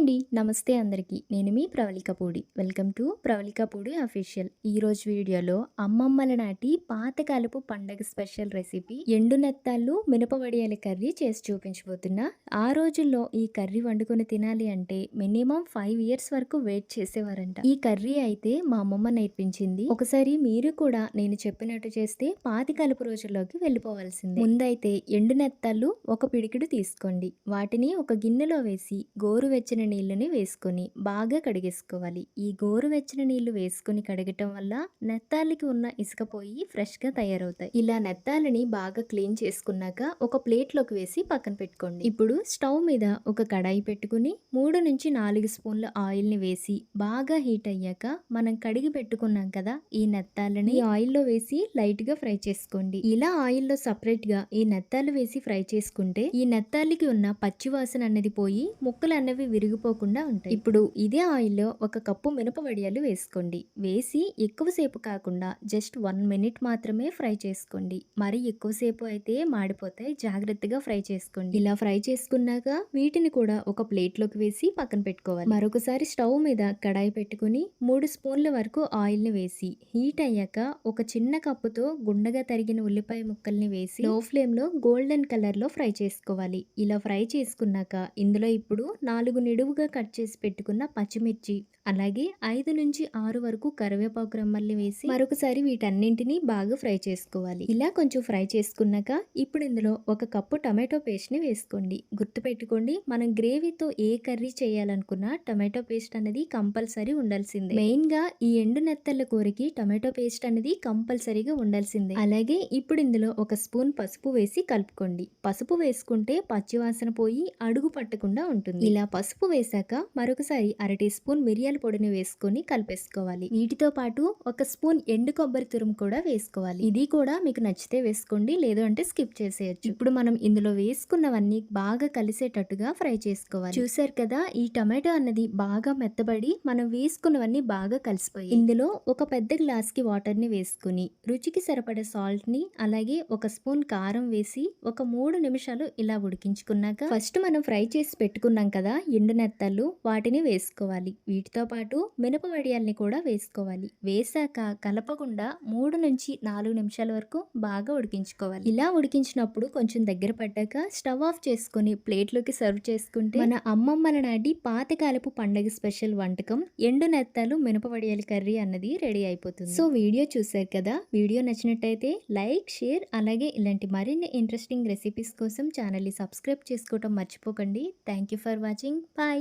అండి. నమస్తే అందరికీ. నేను మీ Pravalikapudi welcome to Pravalikapudi official. ఈ రోజు వీడియోలో అమ్మమ్మల నాటి పాతకాలపు పండగ స్పెషల్ రెసిపీ ఎండు నెత్తాళ్ళు మినపవడియాల కర్రీ చేసి చూపించబోతున్నా. ఆ రోజుల్లో ఈ కర్రీ వండుకొని తినాలి అంటే మినిమం ఫైవ్ ఇయర్స్ వరకు వెయిట్ చేసేవారంట. ఈ కర్రీ అయితే మా అమ్మమ్మ నేర్పించింది. ఒకసారి మీరు కూడా నేను చెప్పినట్టు చేస్తే పాతికాలపు రోజుల్లోకి వెళ్ళిపోవాల్సిందే. ముందైతే ఎండు నెత్తాళ్ళు ఒక పిడికిడు తీసుకోండి. వాటిని ఒక గిన్నెలో వేసి గోరువెచ్చని నీళ్ళని వేసుకొని బాగా కడిగేసుకోవాలి. ఈ గోరువెచ్చని నీళ్ళు వేసుకొని కడగటం వల్ల నెత్తాలకి ఉన్న ఇసుక పోయి ఫ్రెష్గా తయారవుతాయి. ఇలా నెత్తాలని బాగా క్లీన్ చేసుకున్నాక ఒక ప్లేట్లోకి వేసి పక్కన పెట్టుకోండి. ఇప్పుడు స్టవ్ మీద ఒక కడాయి పెట్టుకుని మూడు నుంచి నాలుగు స్పూన్ల ఆయిల్ని వేసి బాగా హీట్ అయ్యాక మనం కడిగి పెట్టుకున్నాం కదా ఈ నెత్తాలని ఆయిల్లో వేసి లైట్గా ఫ్రై చేసుకోండి. ఇలా ఆయిల్లో సపరేట్గా ఈ నెత్తాలు వేసి ఫ్రై చేసుకుంటే ఈ నెత్తాలకి ఉన్న పచ్చివాసన అన్నది అనేది పోయి ముక్కలు అన్నవి విరిగిపోకుండా ఉంటాయి. ఇప్పుడు ఇదే ఆయిల్లో ఒక కప్పు మినప వడియాలు వేసుకోండి. వేసి ఎక్కువసేపు కాకుండా జస్ట్ వన్ మినిట్ మాత్రమే ఫ్రై చేసుకోండి. మరి ఎక్కువసేపు అయితే మాడిపోతాయి. జాగ్రత్తగా ఫ్రై చేసుకోండి. ఇలా ఫ్రై చేసుకున్నాక వీటిని కూడా ఒక ప్లేట్లోకి వేసి పక్కన పెట్టుకోవాలి. మరొకసారి స్టవ్ మీద కడాయి పెట్టుకుని మూడు స్పూన్ల వరకు ఆయిల్ని వేసి హీట్ అయ్యాక ఒక చిన్న కప్పుతో గుండగా తరిగిన ఉల్లిపాయ ముక్కల్ని వేసి లో ఫ్లేమ్లో గోల్డెన్ కలర్లో ఫ్రై చేసుకోవాలి. ఇలా ఫ్రై చేసుకున్నాక ఇందులో ఇప్పుడు నాలుగు పొడవుగా కట్ చేసి పెట్టుకున్న పచ్చిమిర్చి అలాగే ఐదు నుంచి ఆరు వరకు కరివేపాకు రమ్మల్ని వేసి మరొకసారి వీటన్నింటినీ బాగా ఫ్రై చేసుకోవాలి. ఇలా కొంచెం ఫ్రై చేసుకున్నాక ఇప్పుడు ఇందులో ఒక కప్పు టమాటో పేస్ట్ని వేసుకోండి. గుర్తుపెట్టుకోండి మనం గ్రేవీతో ఏ కర్రీ చేయాలనుకున్నా టమాటో పేస్ట్ అనేది కంపల్సరీ ఉండాల్సిందే. మెయిన్గా ఈ ఎండు నెత్తల కూరకి టమాటో పేస్ట్ అనేది కంపల్సరీగా ఉండాల్సిందే. అలాగే ఇప్పుడు ఇందులో ఒక స్పూన్ పసుపు వేసి కలుపుకోండి. పసుపు వేసుకుంటే పచ్చివాసన పోయి అడుగు పట్టకుండా ఉంటుంది. ఇలా పసుపు వేశాక మరొకసారి అరటి స్పూన్ మిరియాల పొడిని వేసుకొని కలిపేసుకోవాలి. వీటితో పాటు ఒక స్పూన్ ఎండు కొబ్బరి తురుము కూడా వేసుకోవాలి. ఇది కూడా మీకు నచ్చితే వేసుకోండి లేదు అంటే స్కిప్ చేసేయచ్చు. ఇప్పుడు మనం ఇందులో వేసుకున్నవన్నీ బాగా కలిసేటట్టుగా ఫ్రై చేసుకోవాలి. చూసారు కదా ఈ టమాటో అన్నది బాగా మెత్తబడి మనం వేసుకున్నవన్నీ బాగా కలిసిపోయి ఇందులో ఒక పెద్ద గ్లాస్కి వాటర్ని వేసుకుని రుచికి సరిపడే సాల్ట్ని అలాగే ఒక స్పూన్ కారం వేసి ఒక మూడు నిమిషాలు ఇలా ఉడికించుకున్నాక ఫస్ట్ మనం ఫ్రై చేసి పెట్టుకున్నాం కదా ఎండు నెత్తళ్ళు వాటిని వేసుకోవాలి. వీటితో పాటు మినప వడియాల్ని కూడా వేసుకోవాలి. వేసాక కలపకుండా మూడు నుంచి నాలుగు నిమిషాల వరకు బాగా ఉడికించుకోవాలి. ఇలా ఉడికించినప్పుడు కొంచెం దగ్గర పడ్డాక స్టవ్ ఆఫ్ చేసుకొని ప్లేట్లోకి సర్వ్ చేసుకుంటే మన అమ్మమ్మల నాటి పాతకాలపు పండగ స్పెషల్ వంటకం ఎండు నెత్తాలు మినప వడియాల కర్రీ అన్నది రెడీ అయిపోతుంది. సో వీడియో చూసారు కదా? వీడియో నచ్చినట్టయితే లైక్ షేర్ అలాగే ఇలాంటి మరిన్ని ఇంట్రెస్టింగ్ రెసిపీస్ కోసం ఛానల్ని సబ్స్క్రైబ్ చేసుకోవటం మర్చిపోకండి. Thank you for watching. Bye.